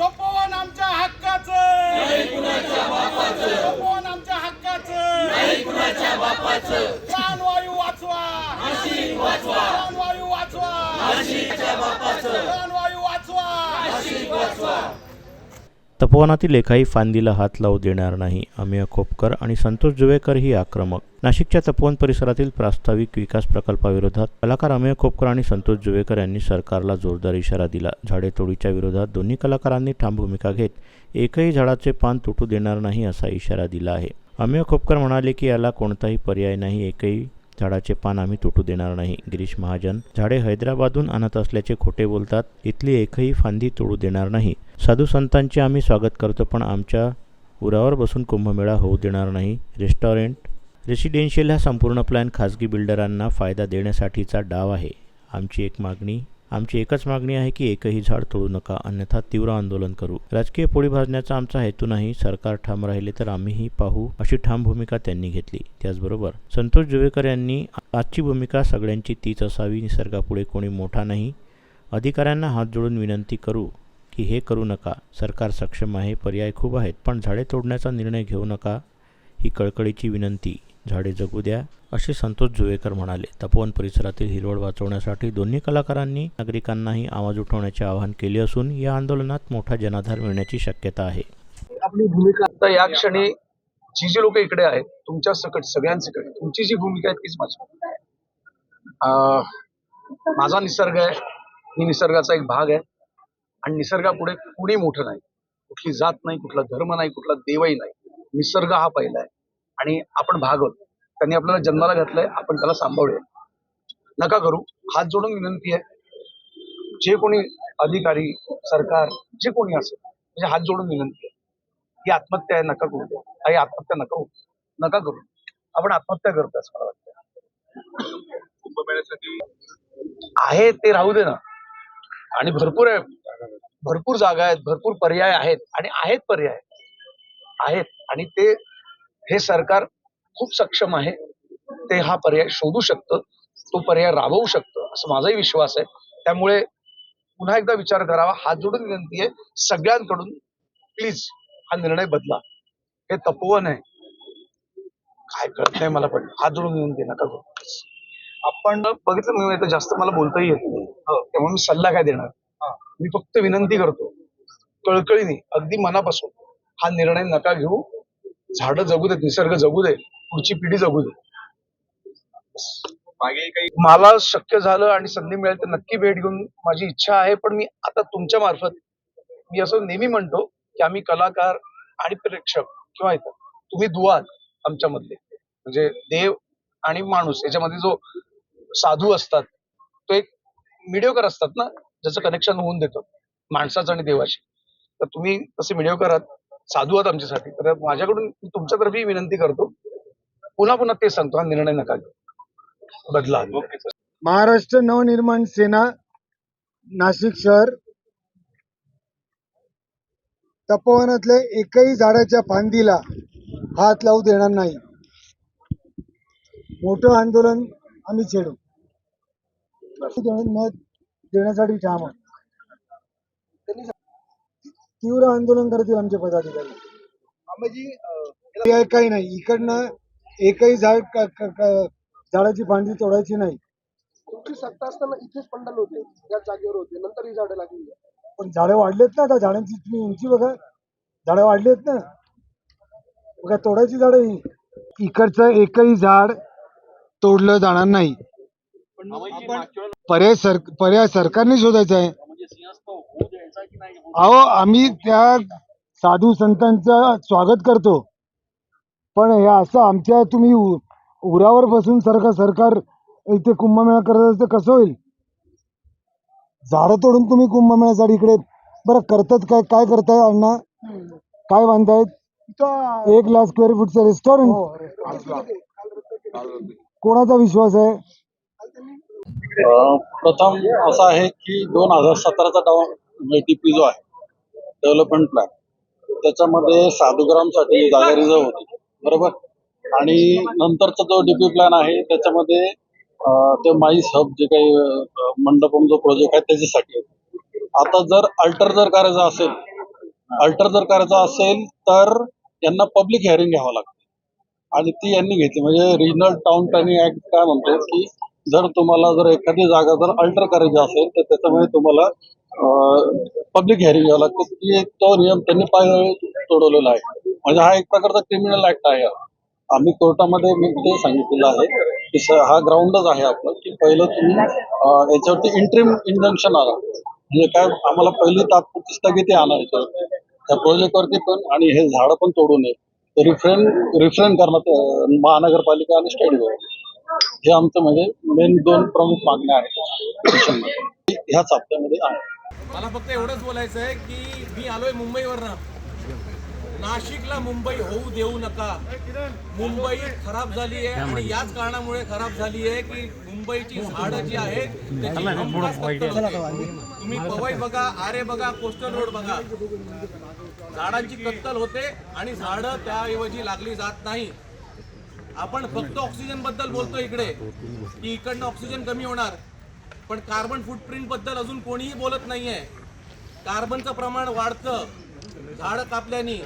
तपोवन आमच्या हक्काचं. तपोवन आमच्या हक्काचं. प्राणवायू वाचवा. प्राणवायू वाचवा. प्राणवायू वाचवा. तपोवनातील एकाही फांदीला हात लावू देणार नाही. अमेय खोपकर आणि संतोष जुवेकर ही आक्रमक. नाशिकच्या तपोवन परिसरातील प्रास्ताविक विकास प्रकल्पाविरोधात कलाकार अमेय खोपकर आणि संतोष जुवेकर यांनी सरकारला जोरदार इशारा दिला. झाडे तोडीच्या विरोधात दोन्ही कलाकारांनी ठाम भूमिका घेत एकही झाडाचे पान तुटू देणार नाही असा इशारा दिला आहे. अमेय खोपकर म्हणाले की याला कोणताही पर्याय नाही एकही झाडाचे पान आम्ही तुटू देणार नाही. गिरीश महाजन झाडे हैदराबादहून आणत असल्याचे खोटे बोलतात इथली एकही फांदी तोडू देणार नाही. साधू संतांचे आम्ही स्वागत करतो पण आमच्या उरावर बसून कुंभमेळा होऊ देणार नाही. रेस्टॉरंट रेसिडेन्शियल हा संपूर्ण प्लॅन खाजगी बिल्डरांना फायदा देण्यासाठीचा डाव आहे. आमची एक मागणी आमची एकच मागणी आहे की एकही झाड तोडू नका अन्यथा तीव्र आंदोलन करू. राजकीय पोळी भाजण्याचा आमचा हेतू नाही. सरकार ठाम राहिले तर आम्हीही पाहू अशी ठाम भूमिका त्यांनी घेतली. त्याचबरोबर संतोष जुवेकर यांनी आजची भूमिका सगळ्यांची तीच असावी. निसर्गापुढे कोणी मोठा नाही. अधिकाऱ्यांना हात जोडून विनंती करू. की हे करू नका. सरकार सक्षम आहे पर्याय खूप आहेत पण झाडे तोडण्याचा निर्णय घेऊ नका ही कळकळीची विनंती. झाडे जगू द्या असे संतोष जुवेकर म्हणाले. तपोवन परिसरातील हिरवळ वाचवण्यासाठी दोन्ही कलाकारांनी नागरिकांनाही आवाज उठवण्याचे आवाहन केले असून या आंदोलनात मोठा जनाधार मिळण्याची शक्यता आहे. आपली भूमिका आता या क्षणी जी जी लोक इकडे आहेत तुमच्या सकट सगळ्यांसकट तुमची जी भूमिका आहे तीच माझी. माझा निसर्ग आहे मी निसर्गाचा एक भाग आहे. आणि निसर्गापुढे कुणी मोठं नाही. कुठली जात नाही कुठला धर्म नाही कुठला देवही नाही. निसर्ग हा पहिला आहे. आणि आपण भाग आहोत त्यांनी आपल्याला जन्माला घातलंय आपण त्याला सांभाळूया. नका करू. हात जोडून विनंती आहे. जे कोणी अधिकारी सरकार जे कोणी असेल म्हणजे हात जोडून विनंती आहे. ही आत्महत्या आहे नका करू. द्या काही आत्महत्या नका करू नका करू. आपण आत्महत्या करतो असं मला वाटतं आहे ते राहू दे ना. आणि भरपूर आहे. भरपूर जागा आहेत भरपूर पर्याय आहेत आणि आहेत पर्याय. आहेत आणि ते हे सरकार खूप सक्षम आहे. ते हा पर्याय शोधू शकतं तो पर्याय राबवू शकतं असं माझाही विश्वास आहे. त्यामुळे पुन्हा एकदा विचार करावा. हात जोडून विनंती आहे सगळ्यांकडून प्लीज हा निर्णय बदला. हे तपोवन आहे. काय कळत नाही मला पण. हात जोडून विनंती नका करू. आपण बघितलं मी जास्त मला बोलताही येत नाही. हो, त्यामुळे मी सल्ला काय देणार? मी फक्त विनंती करतो कळकळीने अगदी मनापासून हा निर्णय नका घेऊ. झाडं जगू देत निसर्ग जगू दे पुढची पिढी जगू दे. काही मला शक्य झालं आणि संधी मिळेल तर नक्की भेट घेऊन माझी इच्छा आहे पण मी आता तुमच्या मार्फत मी असं नेहमी म्हणतो की आम्ही कलाकार आणि प्रेक्षक किंवा इथं तुम्ही दुआत आमच्यामधले. म्हणजे देव आणि माणूस याच्यामध्ये जो साधू असतात तो एक मिडिओकर असतात ना? ज्याचं कनेक्शन होऊन देतं माणसाचं आणि देवाशी तर तुम्ही तसे मिडिओकर आहात साधू आहात आमच्यासाठी. तर माझ्याकडून मी तुमच्यातर्फे विनंती करतो पुन्हा पुन्हा तेच सांगतो हा निर्णय नका घेऊ. बदला. महाराष्ट्र नवनिर्माण सेना नाशिक शहर. तपोवनातल्या एकही झाडाच्या फांदीला हात लावू देणार नाही. मोठं आंदोलन आम्ही छेडू. देण्यासाठी ठाम आहोत. तीव्र आंदोलन करतील आमचे पदाधिकारी. काही नाही. इकडनं एकही झाड झाडाची फांदी तोडायची नाही. तुमची सत्ता असताना इथेच पंडाल होते या जागेवर होते नंतर ही झाडं लागली. पण झाडं वाढलेत ना आता झाडांची तुम्ही उंची बघा. झाडं वाढलेत ना. बघा तोडायची झाडं ही. इकडचं एकही झाड तोडलं जाणार नाही. पर्याय सर पर्याय सरकारने शोधायचा आहे. अहो आम्ही त्या साधू संतांचं स्वागत करतो. पण हे असं आमच्या तुम्ही उरावर बसून सरकार सरकार इथे कुंभमेळा करत असेल तर कसं होईल? झाडं तोडून तुम्ही कुंभमेळ्यासाठी इकडे बरं करतात काय काय करताय अण्णा? काय बांधतायत? एक लाख स्क्वेअर फूटचं रेस्टॉरंट कोणाचा विश्वास आहे? प्रथम असं आहे की दोन हजार सतराचा डाऊन डीपी जो आहे डेव्हलपमेंट प्लॅन त्याच्यामध्ये साधुग्रामसाठी जागा रिझर्व होती बरोबर? आणि नंतरचा जो डीपी प्लॅन आहे त्याच्यामध्ये ते माईस हब जे काही मंडपम जो प्रोजेक्ट आहे त्याच्यासाठी आता जर अल्टर जर करायचा असेल अल्टर जर करायचं असेल तर यांना पब्लिक हिअरिंग घ्यावं लागतं. आणि ती यांनी घेतली. म्हणजे रिजनल टाउन प्लॅनिंग ऍक्ट काय म्हणतो की जर तुम्हाला जर एखादी जागा जर अल्टर करायची असेल तर त्याच्यामुळे तुम्हाला पब्लिक हेअरिंग घ्यावं लागतं. ती एक तो नियम त्यांनी पाय तोडवलेला आहे. म्हणजे हा एक प्रकारचा क्रिमिनल ऍक्ट आहे. आम्ही कोर्टामध्ये मी ते सांगितलेलं आहे की हा ग्राउंडच आहे आपलं की पहिलं तुम्ही याच्यावरती इंट्रीम इंजंक्शन आला म्हणजे काय आम्हाला पहिली तात्पुरती स्थगिती आणा याच्यावरती त्या प्रोजेक्टवरती पण आणि हे झाडं पण तोडू नये. रिफ्रेन रिफ्रेन करणार महानगरपालिका आणि स्टेट गव्हर्नमेंट हे आमचं म्हणजे मेन दोन प्रमुख मागण्या आहेत. ह्याच हप्त्यामध्ये आहे. मला फक्त एवढंच बोलायचं आहे की मी आलोय मुंबईवरनं. नाशिकला मुंबई होऊ देऊ नका. मुंबई खराब झाली आहे आणि याच कारणामुळे खराब झाली आहे की मुंबईची झाडं जी आहेत. तुम्ही पवई बघा आरे बघा कोस्टल रोड बघा. झाडांची कत्तल होते आणि झाडं त्याऐवजी लागली जात नाही. आपण फक्त ऑक्सिजनबद्दल बोलतो इकडे. की इकडनं ऑक्सिजन कमी होणार. पण कार्बन फुटप्रिंटबद्दल अजून कोणीही बोलत नाहीये. कार्बनचं प्रमाण वाढतं. झाडं कापल्याने.